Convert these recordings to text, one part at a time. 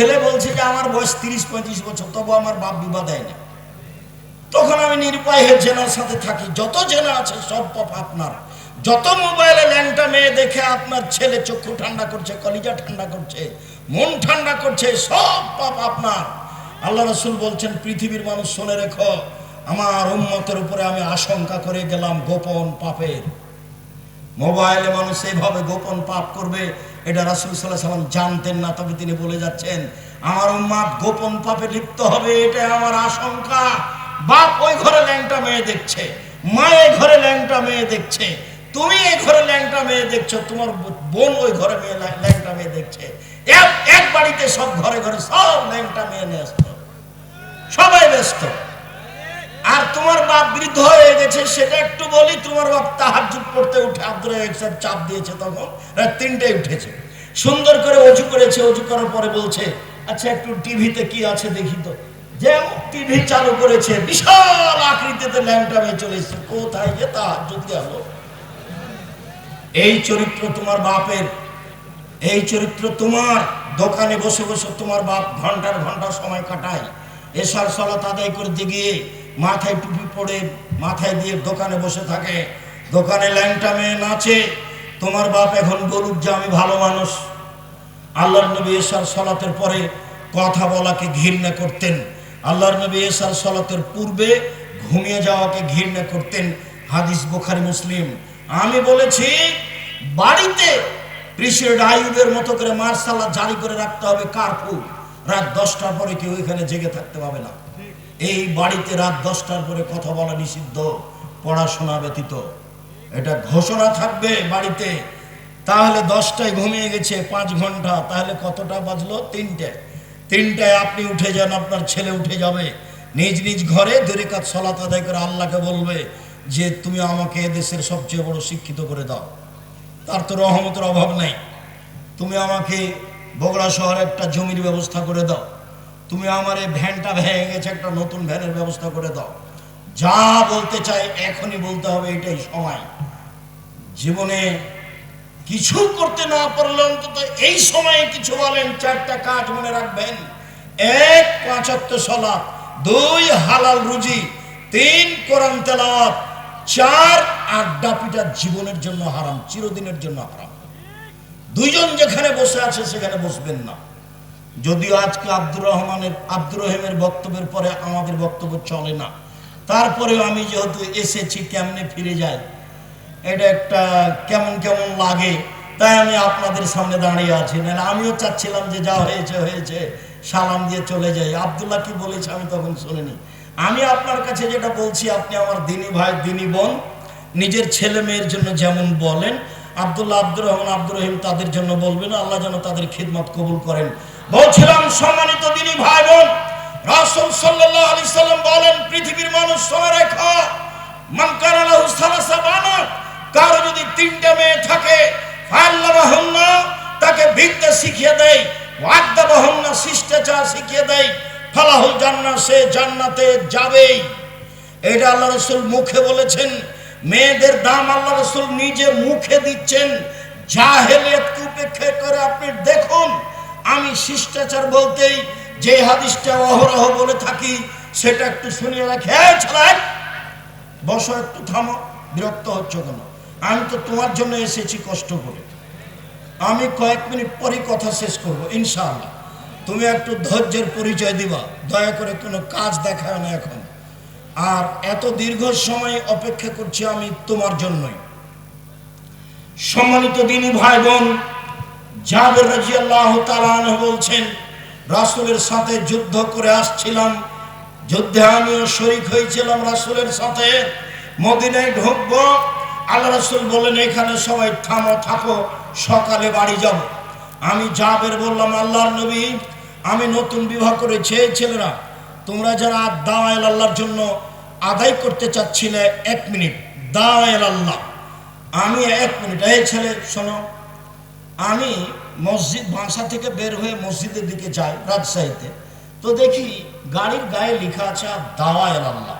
ছেলে বলছে যে আমার বয়স তিরিশ, পঁয়ত্রিশ বছর, তবু আমার বাপ বিবাহ দেয় না। তখন আমি নিরুপায় হয়ে জেনার সাথে থাকি। যত জেনা আছে, সব পাপ আপনার। যত মোবাইলে ল্যাংটা মেয়ে দেখে আপনার ছেলে চক্ষু ঠান্ডা করছে, কলিজা ঠান্ডা করছে, মন ঠান্ডা করছে, সব পাপ আপনার। আল্লাহ রসুল বলছেন, পৃথিবীর মানুষ শুনে রেখো, আমার উন্মতের উপরে আমি আশঙ্কা করে গেলাম গোপন পাপের। মোবাইলে মানুষ এইভাবে গোপন পাপ করবে, এটা রাসুল সাল্লাহ সাল্লাম জানতেন না, তবে তিনি বলে যাচ্ছেন, আমার উম্মাদ গোপন পাপে লিপ্ত হবে এটা আমার আশঙ্কা। বাপ ওই ঘরে ল্যাংটা মেয়ে দেখছে, মা এই ঘরে ল্যাংটা মেয়ে দেখছে, তুমি এই ঘরে ল্যাংটা মেয়ে দেখছ, তোমার বোন ওই ঘরে মেয়ে ল্যাংটা মেয়ে দেখছে। এক এক বাড়িতে সব ঘরে ঘরে সব ল্যাংটা মেয়ে ব্যস্ত সবাই ব্যস্ত। তোমার বাপ বৃদ্ধ হয়ে গেছে, সেটা একটু বলি, তোমার বাপ তাহাজুদ পড়তে উঠে আব্দুল সাহেব চাপ দিয়েছে তখন, রাত তিনটায় উঠেছে। সুন্দর করে অজু করেছে, অজু করার পরে বলছে আচ্ছা একটু টিভিতে কি আছে দেখি তো। যেমন টিভি চালু করেছে, বিশাল আকৃতিতে চলে কোথায় যে এই চরিত্র তোমার বাপের, এই চরিত্র তোমার। দোকানে বসে বসে তোমার বাপ ঘণ্টার ঘণ্টা সময় কাটায়। এসার সলাত আদায় করতে গিয়ে মাথায় টুপি পরে মাথায় দিয়ে দোকানে বসে থাকে। দোকানে ল্যাংটা মেয়ে নাচে, তোমার বাপ এখন বলুক যে আমি ভালো মানুষ। আল্লাহর নবী এসার সলাতের পরে কথা বলাকে ঘৃণা করতেন। আল্লাহর নবী এসার সলাতের পূর্বে ঘুমিয়ে যাওয়াকে ঘৃণা করতেন। হাদিস বোখারি, মুসলিম। আমি বলেছি, বাড়িতে প্রেসিডেন্ট আইয়ুবের মতো করে মার্শাল্লাহ জারি করে রাখতে হবে কারফু রাত দশটার পরে কেউ এখানে জেগে থাকতে পাবে না। এই বাড়িতে রাত দশটার পরে কথা বলা নিষিদ্ধ, পড়াশোনা ব্যতীত। এটা ঘোষণা থাকবে বাড়িতে। তাহলে দশটায় ঘুমিয়ে গেছে পাঁচ ঘণ্টা, তাহলে কতটা বাজলো? তিনটে। তিনটায় আপনি উঠে যান, আপনার ছেলে উঠে যাবে। নিজ নিজ ঘরে দূরে কাজ সলাত আদায় করে আল্লাহকে বলবে যে, তুমি আমাকে দেশের সবচেয়ে বড় শিক্ষিত করে দাও। তার তো রহমতের অভাব নেই। তুমি আমাকে বগুড়া শহরে একটা জমির ব্যবস্থা করে দাও। তুমি আমার এই ভ্যানটা ভেঙে গেছে, একটা নতুন ভ্যানের ব্যবস্থা করে দাও। যা বলতে চাই এখনই বলতে হবে, এটাই সময়। জীবনে কিছু করতে না পারলে অন্তত এই সময়ে কিছু বলেন, চারটা কাজ মনে রাখবেন। এক পাঁচাত্ত সলাপ দুই হালাল রুজি, তিন কোরআন তেলাওয়াত, চার আড্ডা পিটা জীবনের জন্য হারাম, চিরদিনের জন্য হারাম। দুইজন যেখানে বসে আছে, সেখানে বসবেন না। যদিও আজকে আব্দুর রহমানের, আব্দুর রহিমের বক্তব্যের পরে আমাদের বক্তব্য চলে না। তারপরেও আমি যেহেতু এসেছি, কেমনে ফিরে যাই এটা একটা কেমন কেমন লাগে? তাই আমি আপনাদের সামনে দাঁড়িয়ে আছি। না আমিও চাচ্ছিলাম যে যা হয়েছে হয়েছে, সালাম দিয়ে চলে যাই। আবদুল্লাহ কি বলেছে আমি তখন শুনিনি। আমি আপনার কাছে যেটা বলছি, আপনি আমার দিনী ভাই, দিনী বোন, নিজের ছেলে মেয়ের জন্য যেমন বলেন, আবদুল্লাহ, আব্দুর রহমান, আব্দুর রহিম তাদের জন্য বলবেন, আল্লাহ যেন তাদের খিদমত কবুল করেন। বলছিলাম সম্মানিত দিনী ভাই বোন, রাসূল সাল্লাল্লাহু আলাইহি সাল্লাম বলেন, পৃথিবীর মানুষ শুনে রেখো মান কানা লাহু সালাসা বানাত কারও যদি তিনটা মেয়ে থাকে ফাল্লাবাহুন্না তাকে বিদ্যা শিখিয়ে দেয়, ওয়াদ্দাবাহুন্না শিষ্টাচার শিখিয়ে দেয়, ফালাহুল জান্নাত সে জান্নাতে যাবেই। এটা আল্লাহ রসুল মুখে বলেছেন, মেয়েদের দাম আল্লাহ রসুল নিজে মুখে দিচ্ছেন। জাহেলিয়াতকে উপেক্ষা করে আপনি দেখুন আমি শিষ্টাচার বলতেই যে হাদিসটা অহরহ বলে থাকি সেটা একটু শুনিয়ে রাখে। ছেলে, বসো একটু থামো বিরক্ত হচ্ছ কেন? আমি তো তোমার জন্য এসেছি কষ্ট করে। আমি কয়েক মিনিট পরই কথা শেষ করব ইনশাআল্লাহ। তুমি একটু ধৈর্যের পরিচয় দিবা দয়া করে কোনো কাজ দেখায় না এখন। আর এত দীর্ঘ সময় অপেক্ষা করছি আমি তোমার জন্যই। সম্মানিত দিনী ভাই বোন জাবের রাজি আল্লাহ বলছেন, রাসূলের সাথে যুদ্ধ করে আসছিলাম। যুদ্ধে আমিও শরিক হয়েছিলাম রাসূলের সাথে। মদিনায় ঢুকবো। আল্লাহ রাসুল বলেন এখানে সবাই থামো, থাকো, সকালে বাড়ি যাব। আমি জাবের বললাম, আল্লাহর নবী, আমি নতুন বিবাহ করেছি ছেলেরা, তোমরা যারা দাওয়াল আল্লাহর জন্য আদায় করতে চাচ্ছিলে, এক মিনিট দাওয়াল আল্লাহ। আমি এক মিনিট, এই ছেলে, শোনো আমি মসজিদ বাসা থেকে বের হয়ে মসজিদের দিকে যাই রাজশাহীতে। তো দেখি গাড়ির গায়ে লেখা আছে দাওয়াল আল্লাহ।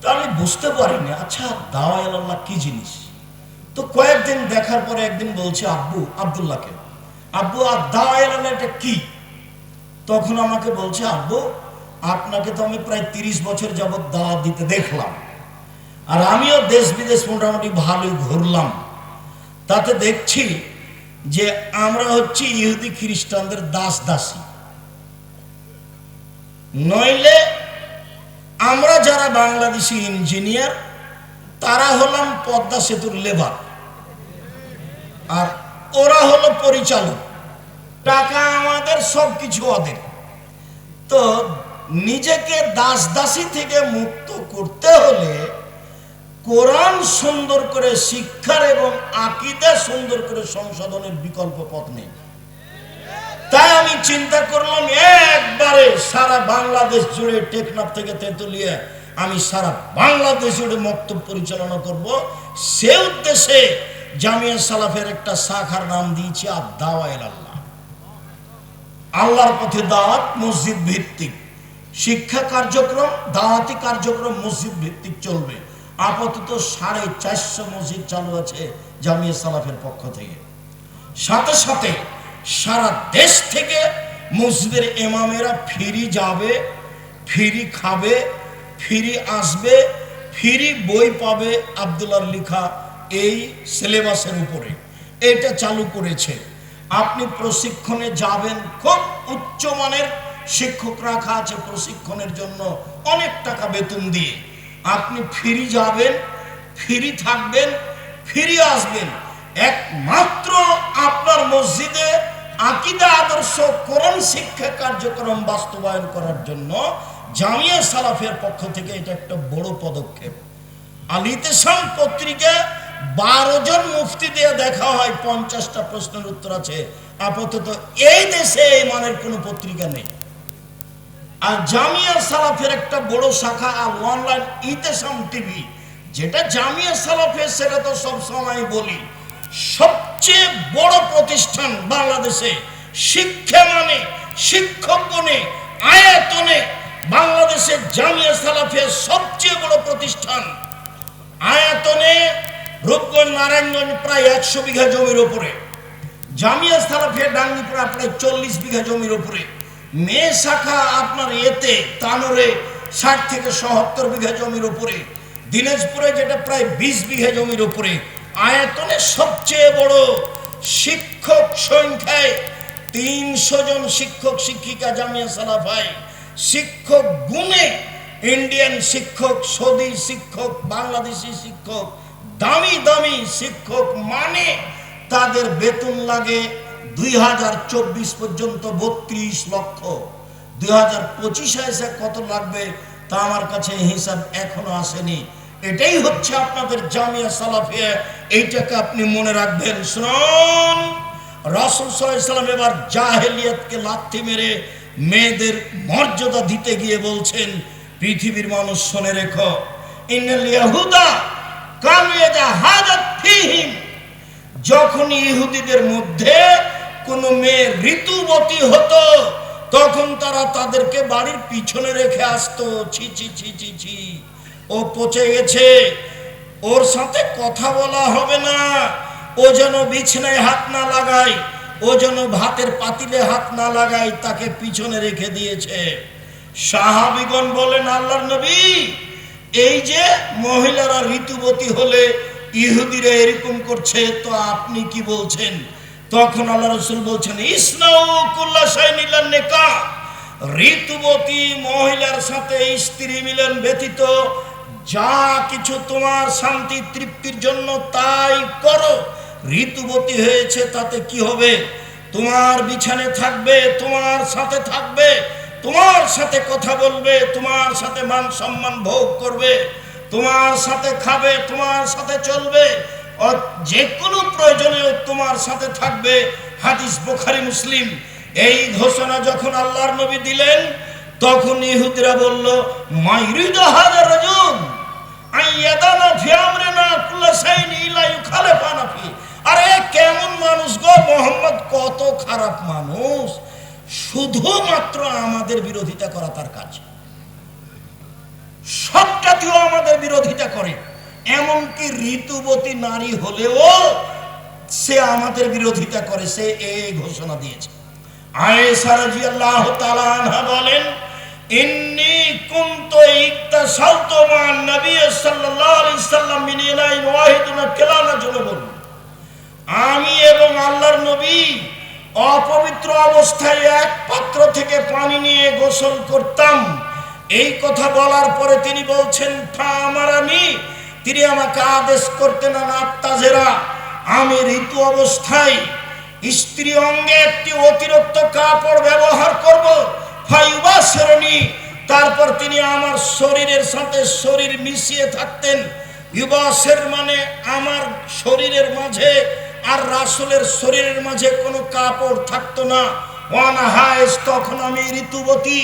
তো আমি বুঝতে পারিনি আচ্ছা দাওয়াল আল্লাহ কি জিনিস? তো কয়েকদিন দেখার পরে একদিন বলছে, আব্বু, আবদুল্লাহকে। আব্বু, আর দাওয়াল আল্লাহ এটা কি? তখন আমাকে বলছে, আব্বু, আপনাকে তো আমি প্রায় তিরিশ বছর যাবৎ দাওয়া দিতে দেখলাম। আর আমিও দেশ বিদেশ মোটামুটি ভালোই ঘুরলাম। তাতে দেখছি যে আমরা হচ্ছি ইহুদি খ্রিস্টানদের দাস দাসী। নইলে আমরা যারা বাংলাদেশি ইঞ্জিনিয়ার, তারা হলাম পদ্মা সেতুর লেবার। আর ওরা হলো পরিচালক। টাকা আমাদের সব কিছু ওদের। তো নিজেকে দাস দাসী থেকে মুক্ত করতে হলে কোরআন সুন্দর করে শিক্ষার এবং আকিদা সুন্দর করে সংশোধনের বিকল্প পথ নেই। তাই আমি চিন্তা করলাম, একবারে সারা বাংলাদেশ জুড়ে টেকনাফ থেকে তেঁতুলিয়া আমি সারা বাংলাদেশ জুড়ে মক্তব পরিচালনা করব। সে উদ্দেশ্যে জামিয়া সালাফের একটা শাখার নাম দিয়েছি আদাওয়াইল আল্লাহ আল্লাহর পথে দাওয়াত মসজিদ ভিত্তিক। শিক্ষা কার্যক্রম, দাওয়াতি কার্যক্রম মসজিদ ভিত্তিক চলবে। আপাতত সাড়ে চারশো মসজিদ চালু আছে জামিয়া সালাফের পক্ষ থেকে। সাথে সাথে সারা দেশ থেকে মসজিদের এমামেরা ফিরি যাবে, ফিরি খাবে, ফিরি আসবে, ফিরি বই পাবে আবদুল্লার লিখা এই সিলেবাসের উপরে। এটা চালু করেছে। আপনি প্রশিক্ষণে যাবেন, খুব উচ্চমানের শিক্ষক রাখা আছে প্রশিক্ষণের জন্য অনেক টাকা বেতন দিয়ে। আপনি ফিরি যাবেন, ফিরি থাকবেন, ফিরে আসবেন। একমাত্র আপনার মসজিদে আকিদা আদর্শ কোরআন শিক্ষা কার্যক্রম বাস্তবায়ন করার জন্য জামিয়া সালাফের পক্ষ থেকে এটা একটা বড় পদক্ষেপ। আলিতেসাম পত্রিকা বারো জন মুফতি দিয়ে দেখা হয়, পঞ্চাশটা প্রশ্নের উত্তর আছে। আপাতত এই দেশে এই মানের কোনো পত্রিকা নেই। আর জামিয়া সালাফের একটা বড় শাখা আর অনলাইন ইতেসাম টিভি, যেটা জামিয়া সালাফের, সেটা তো সব সময় বলি, সবচেয়ে বড় প্রতিষ্ঠান বাংলাদেশে। শিক্ষা মানে শিক্ষক গণে আয়াতনে বাংলাদেশের জামিয়া সালাফের সবচেয়ে বড় প্রতিষ্ঠান। আয়াতনে রূপগঞ্জ, নারায়ণগঞ্জ প্রায় একশো বিঘা জমির ওপরে। জামিয়া সালাফের ডাঙ্গিপুরা প্রায় চল্লিশ বিঘা জমির উপরে মেয়ে শাখা আপনার এতে তানোরে ষাট থেকে সত্তর বিঘা জমির উপরে, দিনাজপুরে যেটা প্রায় বিশ বিঘা জমির উপরে, আয়তনে সবচেয়ে বড় শিক্ষক সংখ্যায় তিনশো জন শিক্ষক, শিক্ষিকা জামিয়া সালাফায় শিক্ষক গুণে ইন্ডিয়ান শিক্ষক, সৌদি শিক্ষক, বাংলাদেশি শিক্ষক, দামি দামি শিক্ষক মানে তাদের বেতন লাগে দুই হাজার চব্বিশ পর্যন্ত বত্রিশ লক্ষ। দুই হাজার পঁচিশে কত লাগবে তা আমার কাছে হিসাব এখনও আসেনি। এটাই হচ্ছে আপনাদের জামিয়া সালাফিয়া। এইটাকে আপনি মনে রাখবেন। শুনুন, রাসুল সাল্লাম এবার জাহেলিয়াতকে লাথি মেরে মেয়েদের মর্যাদা দিতে গিয়ে বলছেন, পৃথিবীর মানুষ শোনে রেখো, ইন্নাল ইয়াহুদা কানু ইয়াজাহাদাত যখন ইহুদিদের মধ্যে কোনো মেয়ে ঋতুবতী হতো, তখন তারা তাদেরকে বাড়ির পিছনে রেখে আসতো। ছি ছি ছি ছি ছি। ও পচে গেছে। ওর সাথে কথা বলা হবে না। ও যেন বিছানায় হাত না লাগায়, ও যেন ভাতের পাতিলে হাত না লাগায়, তাকে পিছনে রেখে দিয়েছে। সাহাবিগণ বলেন, আল্লাহর নবী, এই যে মহিলারা ঋতুবতী হলে ইহুদিরা এরকম করছে, তো আপনি কি বলছেন? তখন আল্লাহ রসুল বলছেন নেকা ঋতুবতী মহিলার সাথে স্ত্রী মিলন ব্যতীত যা কিছু তোমার শান্তি তৃপ্তির জন্য তাই করো। ঋতুবতী হয়েছে, তাতে কি হবে? তোমার বিছানে থাকবে, তোমার সাথে থাকবে, তোমার সাথে কথা বলবে, তোমার সাথে মান সম্মান ভোগ করবে, তোমার সাথে খাবে, তোমার সাথে চলবে যে কোনো প্রয়োজনে তোমার সাথে থাকবে হাদিস বোখারি, মুসলিম। এই ঘোষণা যখন আল্লাহর নবী দিলেন, তখন ইহুদিরা বলল মাইরিদ হাজার রাজুন আরে কেমন মানুষ গো কত খারাপ মানুষ। শুধুমাত্র আমাদের বিরোধিতা করা তার কাজ। আমাদের বিরোধিতা করে। এমনকি ঋতুবতী নারী হলেও সে আমাদের বিরোধিতা করে, সে এই ঘোষণা দিয়েছে। আয়েশা রাদিয়াল্লাহু বলেন, ইন্নী আমি এবং আল্লাহর নবী অপবিত্র অবস্থায় এক পাত্র থেকে পানি নিয়ে গোসল করতাম। এই কথা বলার পরে তিনি বলছেন আমার আমি তিনি আমাকে আদেশ করতেন না তাজেরা আমি ঋতু অবস্থায় স্ত্রী অঙ্গে একটি অতিরিক্ত কাপড় ব্যবহার করব, ফাইবা শ্রেণি তারপর তিনি আমার শরীরের সাথে শরীর মিশিয়ে থাকতেন। ইবাসের মানে আমার শরীরের মাঝে আর রাসুলের শরীরের মাঝে কোনো কাপড় থাকতো না। ওয়ানা হায়েস তখন আমি ঋতুবতী।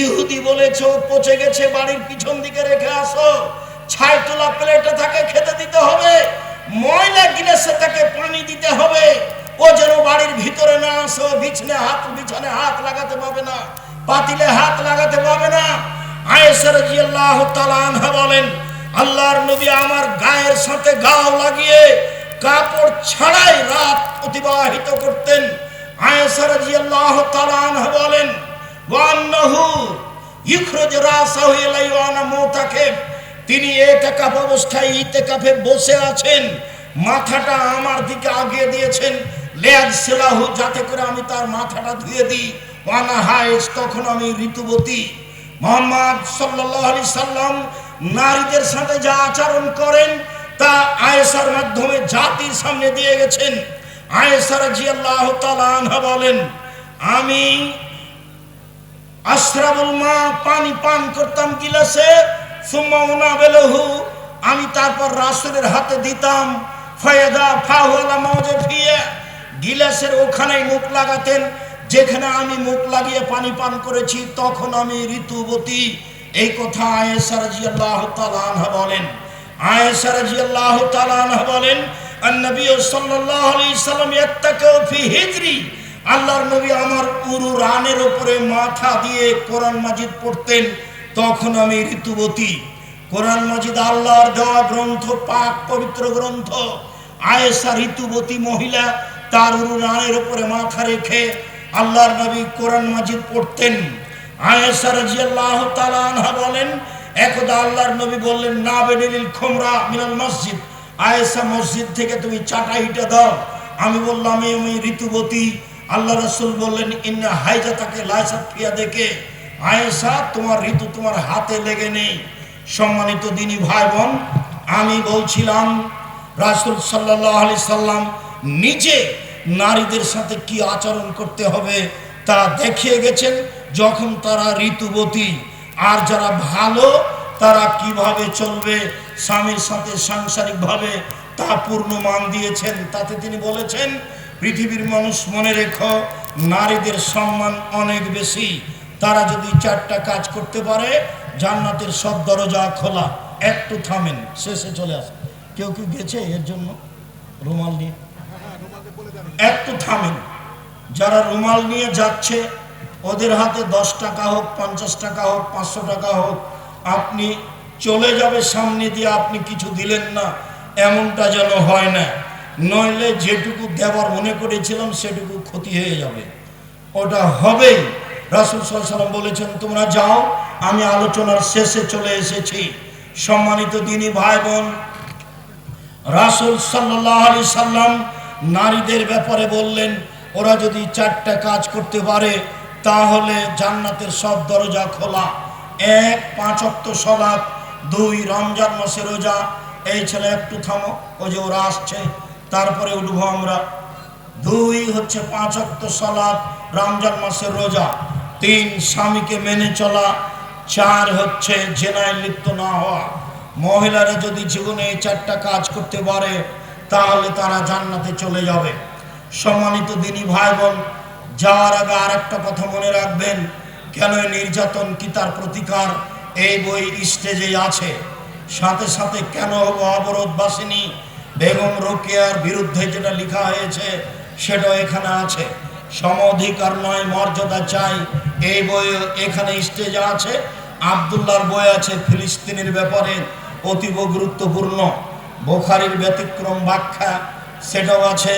ইহুদি বলেছ, পচে গেছে, বাড়ির পিছন দিকে রেখে আসো। ছাই তোলা প্লেটে তাকে খেতে দিতে হবে, ময়লা গিলাসে তাকে পানি দিতে হবে। ও যেন বাড়ির ভিতরে না আসো বিছনে হাত বিছানে হাত লাগাতে পাবে না, পাতিলে হাত লাগাতে পাবে না। আয়েশা রাদিয়াল্লাহু তাআলা আনহা বলেন, আল্লাহর নবী আমার গায়ের সাথে গাও লাগিয়ে কাপড় ছাড়াই রাত অতিবাহিত করতেন। আয়েশা রাদিয়াল্লাহু তাআলা আনহা বলেন ওয়ান্নাহু ইখরুজ রাসাহু ইলাইওয়ানা মুতাকিব তিনি এতেকাফ অবস্থায় ইতেকাফে বসে আছেন। মাথাটা আমার দিকে আগিয়ে দিয়েছেন। লেয়াজ সেলাহু, যাতে করে আমি তার মাথাটা ধুয়ে দিই। ওয়ানা হায়েস তখন আমি ঋতুবতী। মোহাম্মদ সাল্লাল্লাহু আলাইহি সাল্লাম নারীদের সাথে যা আচরণ করেন, তা আয়েশার মাধ্যমে জাতির সামনে দিয়ে গেছেন। আয়েশা রাদিয়াল্লাহু তাআলা আনহা বলেন, আমি আশরাবুল মা পানি পান করতাম গিলাসে আমি তারপর রাসূলের হাতে দিতাম। ফায়দা ফাহুয়ালা মাওজে ফিয়ে গিলাসের ওখানেই মুখ লাগাতেন। যেখানে আমি মুখ লাগিয়ে পানি পান করেছি, তখন আমি ঋতুবতী। এই কথা আয়েশা রাদিয়াল্লাহু তাআলা বলেন। আয়েশা রাদিয়াল্লাহু তাআলা বলেন, আন-নবী সাল্লাল্লাহু আলাইহি সাল্লাম ইয়াত্তাকাউ ফি হিজরি। আল্লাহর নবী আমার পুরো রানের উপরে মাথা দিয়ে কোরআন মাজিদ পড়তেন। তখন আমি ঋতুবতী, কোরআন মাজিদ আল্লাহর দেওয়া গ্রন্থ, পাক পবিত্র গ্রন্থ, আয়েশা ঋতুবতী মহিলা তার উরু রানের উপরে মাথা রেখে আল্লাহর নবী কোরআন মাজিদ পড়তেন। আয়েশা রাদিয়াল্লাহু তাআলা আনহা বলেন, একদা আল্লাহর নবী বললেন, না বেনিল খোমরা মিনাল মসজিদ। আয়েশা, মসজিদ থেকে তুমি চাটা চাটাইটা দাও। আমি বললাম, আমি ঋতুবতী। আল্লাহ রসুল বললেন, ইন্না হাইজা তাকে লাইসাত ফিয়া দেখে আয়েশা, তোমার ঋতু তোমার হাতে লেগে নেই। সম্মানিত দিনী ভাই বোন আমি বলছিলাম, রাসুল সাল্লাহ আলি সাল্লাম নিজে নারীদের সাথে কি আচরণ করতে হবে তা দেখিয়ে গেছেন। যখন তারা ঋতুবতী, আর যারা ভালো, তারা কীভাবে চলবে, স্বামীর সাথে সাংসারিকভাবে তা পূর্ণ মান দিয়েছেন। তাতে তিনি বলেছেন, পৃথিবীর মানুষ মনে রেখো, নারীদের সম্মান অনেক বেশি। তারা যদি চারটা কাজ করতে পারে, জান্নাতের সব দরজা খোলা। একটু থামেন, শেষে চলে আসে কেউ কেউ গেছে এর জন্য? রুমাল নিয়ে? একটু থামেন। যারা রুমাল নিয়ে যাচ্ছে, ওদের হাতে দশ টাকা হোক, পঞ্চাশ টাকা হোক, পাঁচশো টাকা হোক, আপনি চলে যাবে সামনে দিয়ে, আপনি কিছু দিলেন না, এমনটা যেন হয় না। নইলে যেটুকু দেওয়ার মনে করেছিলাম, সেটুকু ক্ষতি হয়ে যাবে। ওটা হবেই। রাসুল সাল্লাম বলেছেন, তোমরা যাও, আমি আলোচনার শেষে চলে এসেছি। সম্মানিত দিনী ভাই বোন রাসুল সাল্লাম নারীদের ব্যাপারে বললেন, ওরা যদি চারটা কাজ করতে পারে, তাহলে জান্নাতের সব দরজা খোলা। এক, পাঁচ অক্ত সলাপ দুই, রমজান মাসে রোজা। এই ছেলে, একটু থামো ও যে ওরা আসছে, তারপরে উঠবো আমরা। দুই, হচ্ছে পাঁচ অক্ত সলাপ রমজান মাসের রোজা। তিন স্বামীকে মেনে চলা, চার হচ্ছে জেনায় লিপ্ত না হওয়া। মহিলারা যদি জীবনে এই চারটা কাজ করতে পারে, তাহলে তারা জান্নাতে চলে যাবে। সম্মানিত দিনী ভাই বোন যাওয়ার আগে আর একটা কথা মনে রাখবেন, কেন নির্যাতন কি তার প্রতিকার? এই বই স্টেজে আছে। সাথে সাথে কেন হব অবরোধ বাসিনী বেগম রোকেয়ার বিরুদ্ধে যেটা লেখা হয়েছে, সেটাও এখানে আছে। সম অধিকার নয়, মর্যাদা চাই। এই বই এখানে স্টেজে আছে আবদুল্লার বই আছে ফিলিস্তিনের ব্যাপারে অতীব গুরুত্বপূর্ণ। বোখারির ব্যতিক্রম ব্যাখ্যা, সেটাও আছে।